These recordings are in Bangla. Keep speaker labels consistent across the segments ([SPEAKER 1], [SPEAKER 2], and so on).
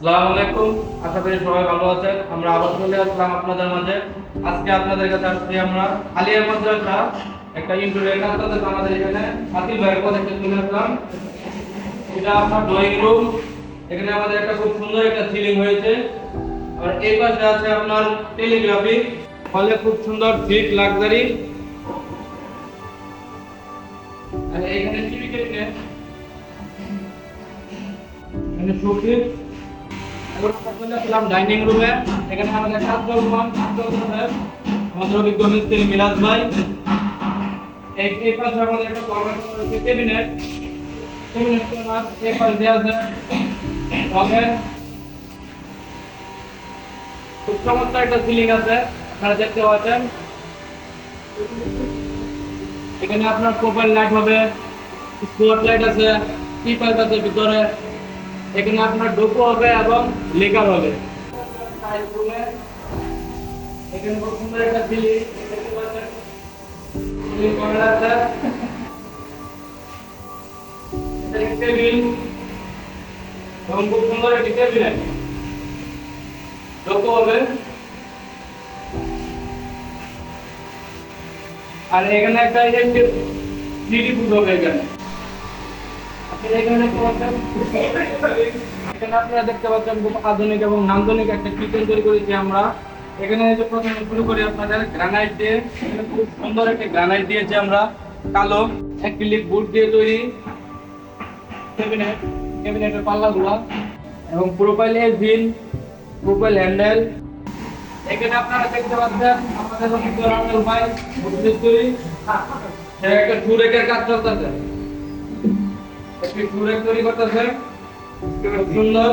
[SPEAKER 1] আসসালামু আলাইকুম। আশা করি সবাই ভালো আছেন। আমরা আবার চলে আসলাম আপনাদের মাঝে। আজকে আপনাদের কাছে আসছি আমরা আলিয়া মাদ্রাসা, একটা আমাদের এখানে। হাতিল ভাইয়ের কথা একটু আসলাম। এটা আপনার ড্রয়িং রুম এখানে আমাদের একটা খুব সুন্দর একটা সিলিং হয়েছে। আর এই পাশে আছে আপনার টেলিগ্রাফি ফলে খুব সুন্দর ফিট লাক্সারি এখানে টিভি ক্যাবিনেট এখানে শোকেস রুমে, এখানে মিস্ত্রি মিলাদ ভাই। এখানে আপনার প্রোফাইল লাইট হবে স্পট লাইট আছে কি পাইপ আছে ভিতরে। এখানে আপনার ডোকো হবে এবং লেকার হবে। এখানে সুন্দর একটা দেখতে এবং খুব সুন্দর ডোকো হবে। আর এখানে একটা থ্রিডি ফুড হবে এখানে। এখানে আপনারা দেখতে পাচ্ছেন খুব আধুনিক এবং নান্দনিক একটা কিচেন তৈরি করেছি আমরা। এখানে যে প্রথমে শুরু করি আপনাদের গ্রানাইট দিয়ে। খুব সুন্দর একটা গ্রানাইট দিয়েছি আমরা, কালো অ্যাক্রিলিক বোর্ড দিয়ে তৈরি। ক্যাবিনেট ক্যাবিনেটের পাল্লাগুলা। এবং প্রোফাইল এর ভিন প্রোফাইল হ্যান্ডেল এখানে আপনারা দেখতে পাচ্ছেন আমাদের রামেল ভাই বুঝতে তৈরি। সে একটা টুরেকের কাজ চলতেছে। একটি টুরেক তৈরি করতেছে। সুন্দর।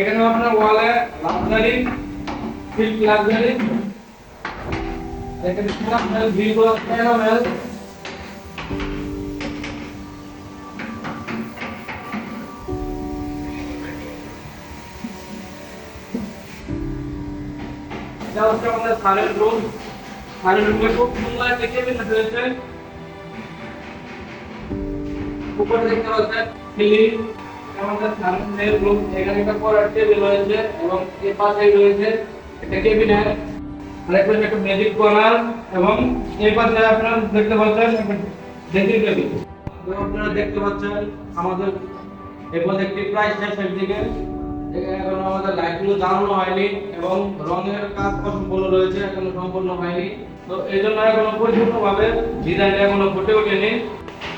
[SPEAKER 1] এখানে আপনার ওয়ালে লাক্সারি সিল্ক লাক্সারি এখানে আপনার ভিভো প্যানোমেল এটা হচ্ছে আমাদের সারের রুম সারের রুমে খুব সুন্দর একটা রয়েছে উপরে দেখতে পাচ্ছেন আমাদের সামনের রুম, এখানে একটা পড়ার টেবিল রয়েছে এবং এর পাশেই রয়েছে একটা আরেকটা একটা ম্যাজিক কর্নার এবং এই পাশে আপনারা দেখতে পাচ্ছেন ড্রেসিং টেবিল আপনারা দেখতে পাচ্ছেন আমাদের এই প্রজেক্টটি প্রায় দিকে। এখন আমাদের লাইটগুলো জ্বালানো হয়নি এবং রঙের কাজ সম্পূর্ণ রয়েছে, এখনও সম্পূর্ণ হয়নি। তো এই জন্য এখনও পরিপূর্ণভাবে ডিজাইনটা এখনও ফুটে ওঠেনি।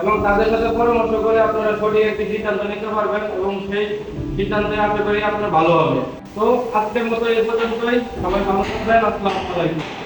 [SPEAKER 1] এবং তাদের সাথে পরামর্শ করে আপনারা সঠিক একটি সিদ্ধান্ত নিতে পারবেন এবং সেই সিদ্ধান্তে আশা করি আপনার ভালো হবে। তো আজকের মতো এই পর্যন্তই। সবাই ভালো থাকবেন। আসসালামু আলাইকুম।